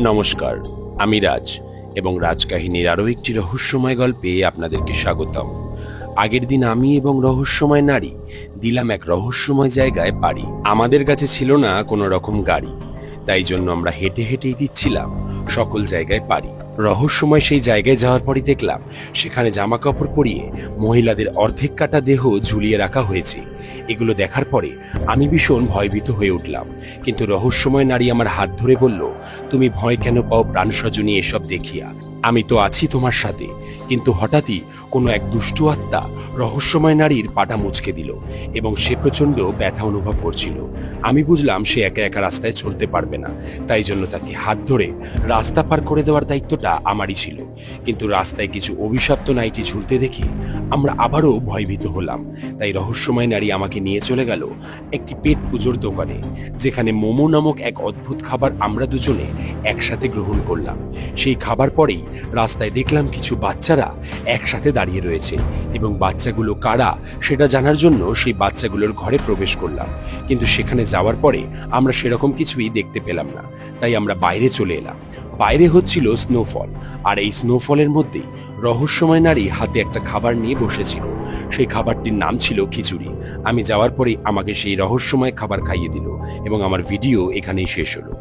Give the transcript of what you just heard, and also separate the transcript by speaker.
Speaker 1: নমস্কার, আমি রাজ এবং রাজকাহিনীর আরও একটি রহস্যময় গল্পে আপনাদেরকে স্বাগতম। আগের দিন আমি এবং রহস্যময় নারী দিলাম এক রহস্যময় জায়গায় পাড়ি। আমাদের কাছে ছিল না কোনো রকম গাড়ি। তাই জন্য আমরা হেঁটে হেঁটেই দিচ্ছিলাম। সকল জায়গায় পারি রহস্যময় সেই জায়গায় যাওয়ার পরই দেখলাম, সেখানে জামা কাপড় পরিয়ে মহিলাদের অর্ধেক কাটা দেহ ঝুলিয়ে রাখা হয়েছে। এগুলো দেখার পরে আমি ভীষণ ভয়ভীত হয়ে উঠলাম। কিন্তু রহস্যময় নারী আমার হাত ধরে বলল, তুমি ভয় কেন পাও প্রাণ সজনী এসব দেখিয়া? আমি তো আছি তোমার সাথে। কিন্তু হঠাৎই কোনো এক দুষ্টু আত্মা রহস্যময় নারীর পাটা মুচকে দিল এবং সে প্রচণ্ড ব্যথা অনুভব করছিল। আমি বুঝলাম সে একা একা রাস্তায় চলতে পারবে না, তাই জন্য তাকে হাত ধরে রাস্তা পার করে দেওয়ার দায়িত্বটা আমারই ছিল। কিন্তু রাস্তায় কিছু অভিশপ্ত নাইটি ঝুলতে দেখি আমরা আবারও ভয়ভীত হলাম। তাই রহস্যময় নারী আমাকে নিয়ে চলে গেল একটি পেট পুজোর দোকানে, যেখানে মোমো নামক এক অদ্ভুত খাবার আমরা দুজনে একসাথে গ্রহণ করলাম। সেই খাবার পরেই রাস্তায় দেখলাম কিছু বাচ্চারা একসাথে দাঁড়িয়ে রয়েছে এবং বাচ্চাগুলো কারা সেটা জানার জন্য সেই বাচ্চাগুলোর ঘরে প্রবেশ করলাম। কিন্তু সেখানে যাওয়ার পরে আমরা সেরকম কিছুই দেখতে পেলাম না, তাই আমরা বাইরে চলে এলাম। বাইরে হচ্ছিল স্নোফল, আর এই স্নোফলের মধ্যেই রহস্যময় নারী হাতে একটা খাবার নিয়ে বসেছিল। সেই খাবারটির নাম ছিল খিচুড়ি। আমি যাওয়ার পরেই আমাকে সেই রহস্যময় খাবার খাইয়ে দিল এবং আমার ভিডিও এখানেই শেষ হলো।